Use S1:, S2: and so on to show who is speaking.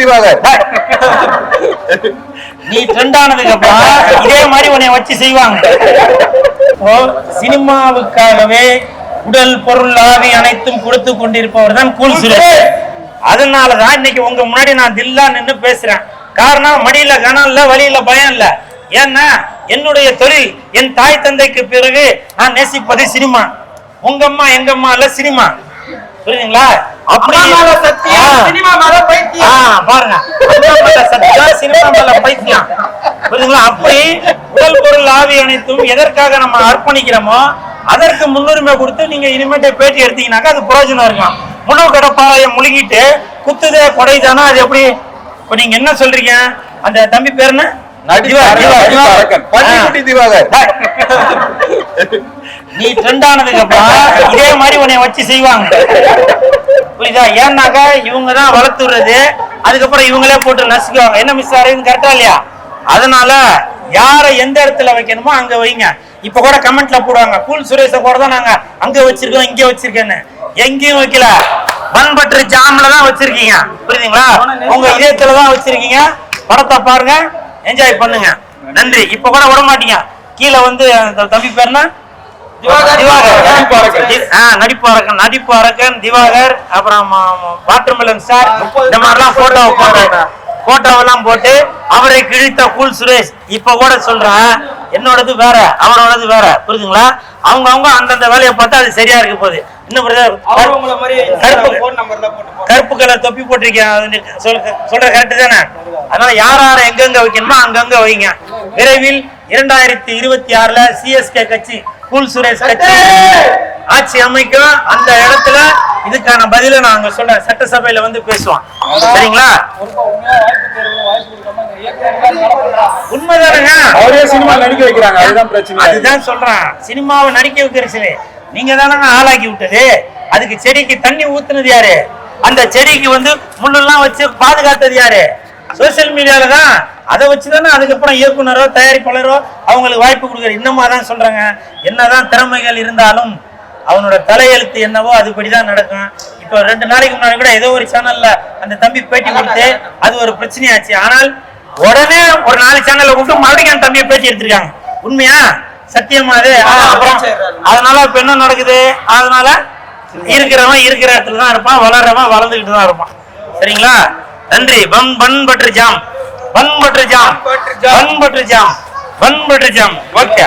S1: திவாகர்
S2: நீ ட்ரெண்ட் ஆனதுக்கு அப்புறம் இதே மாதிரி உன்னை வச்சு செய்வாங்க. இப்போ சினிமாவுக்காகவே உடல் பொருள் ஆவி அனைத்தும் கொடுத்து கொண்டிருப்பவர் தான் கூல் சுரேஷ் அதனாலதான் இன்னைக்கு உங்க முன்னாடி நான் தில்லா நின்னு பேசுறேன். காரணம் மடியில கனம் இல்ல வழியில பயம் இல்ல. ஏன்னா என்னுடைய தொழில் என் தாய் தந்தைக்கு பிறகு நான் நேசிப்பது சினிமா. உங்க அம்மா எங்க அம்மா இல்ல சினிமா. புரியுதுங்களா? அப்படி உடல் பொருள் ஆவி அனைத்தும் எதற்காக நம்ம அர்ப்பணிக்கிறோமோ அதற்கு முன்னுரிமை கொடுத்து நீங்க இனிமேட்டு பேட்டி எடுத்தீங்கன்னாக்கா அது பிரயோஜனம் இருக்கும் முழு கடப்பாறையை முழுகிட்டு குத்துதே கொடைதானா? அது எப்படி? இப்ப நீங்க என்ன சொல்றீங்க? அந்த தம்பி பேர் என்ன. நீ ட்ரெண்ட் ஆனதுக்கு அப்புறம் இதே மாதிரி உன்னை வச்சு செய்வாங்க. புரியுதா? ஏன்னாக்கா இவங்க தான் வளர்த்துறது அதுக்கப்புறம் இவங்களே போட்டு நசுக்குவாங்க. என்ன மிஸ் ஆறுன்னு கரெக்டா இல்லையா? அதனால யாரை எந்த இடத்துல வைக்கணுமோ அங்க வைங்க. இப்ப கூட கமெண்ட்ல போடுவாங்க. கூல் சுரேஷ கூட தான் நாங்க அங்க வச்சிருக்கோம் இங்க வச்சிருக்கேன்னு. எங்கேயும் வைக்கல. பண்பற்று ஜாம்ல தான் வச்சிருக்கீங்க. புரியுதுங்களா? உங்க இதயத்துல தான் வச்சிருக்கீங்க. படத்தை பாருங்க. என்ஜாய் பண்ணுங்க. நன்றி. இப்ப கூட விட மாட்டீங்க கீழே வந்து தம்பி பேர் என்ன
S3: திவாகர்.
S2: திவாகர். அப்புறம் வாட்டர்மெலன் ஸ்டார் இந்த மாதிரிலாம் போட்டோ போட்டு போட்டோவெல்லாம் போட்டு அவரை கிழித்த கூல் சுரேஷ். இப்ப கூட சொல்றேன் என்னோடது வேற அவரோடது வேற. புரியுதுங்களா அவங்க அவங்க அந்தந்த வேலையை பார்த்தா அது சரியா இருக்க போகுது. இன்னும் கருப்பு கலர் தொப்பி போட்டிருக்கேன். சொல்ற கரெக்ட் தானே? அதனால யார் யாரை எங்கெங்க வைக்கணுமோ அங்கங்க வைங்க. விரைவில் இரண்டாயிரத்தி இருபத்தி ஆறுல சிஎஸ்கே கட்சி கூல் சுரேஷ் கட்சி. ஆட்சி அமைக்கும் அந்த இடத்துல இதுக்கான பதில நான் அங்க சொல்றேன். சட்டசபையில வந்து பேசுவோம் சரிங்களா? உண்மைதானுங்க
S1: அவரே சினிமா நடிக்க வைக்கிறாங்க. அதுதான் பிரச்சனை.
S2: அதுதான் சொல்றேன். சினிமாவை நடிக்க வைக்கிற சிலை. நீங்க தானங்க ஆளாக்கி விட்டது. அதுக்கு செடிக்கு தண்ணி ஊத்துனது யாரு? அந்த செடிக்கு வந்து முள்ளெல்லாம் வச்சு பாதுகாத்தது யாரு? சோசியல் மீடியால தான் அதை வச்சு தானே அதுக்கப்புறம் இயக்குனரோ தயாரிப்பாளரோ அவங்களுக்கு வாய்ப்பு கொடுக்குற இன்னமும் அதான் சொல்றாங்க. என்னதான் திறமைகள் இருந்தாலும் அவனோட தலையெழுத்து என்னவோ அதுபடி தான் நடக்கும். இப்போ ரெண்டு நாளைக்கு முன்னாடி கூட ஏதோ ஒரு சேனல்ல அந்த தம்பி பேட்டி கொடுத்து அது ஒரு பிரச்சனையாச்சு. ஆனால் உடனே ஒரு நாலு சேனல்ல கூப்பிட்டு மறுபடியும் அந்த தம்பியை பேட்டி எடுத்திருக்காங்க. உண்மையா? சத்தியமா அது? அப்புறம் அதனால இப்ப என்ன நடக்குது? அதனால இருக்கிறவன் இருக்கிற இடத்துல தான் இருப்பான் வளர்றவன் வளர்ந்துகிட்டு தான் இருப்பான். சரிங்களா? நன்றி. Bun bun butter jam. Bun butter jam. Bun butter jam. Bun butter jam. Okay.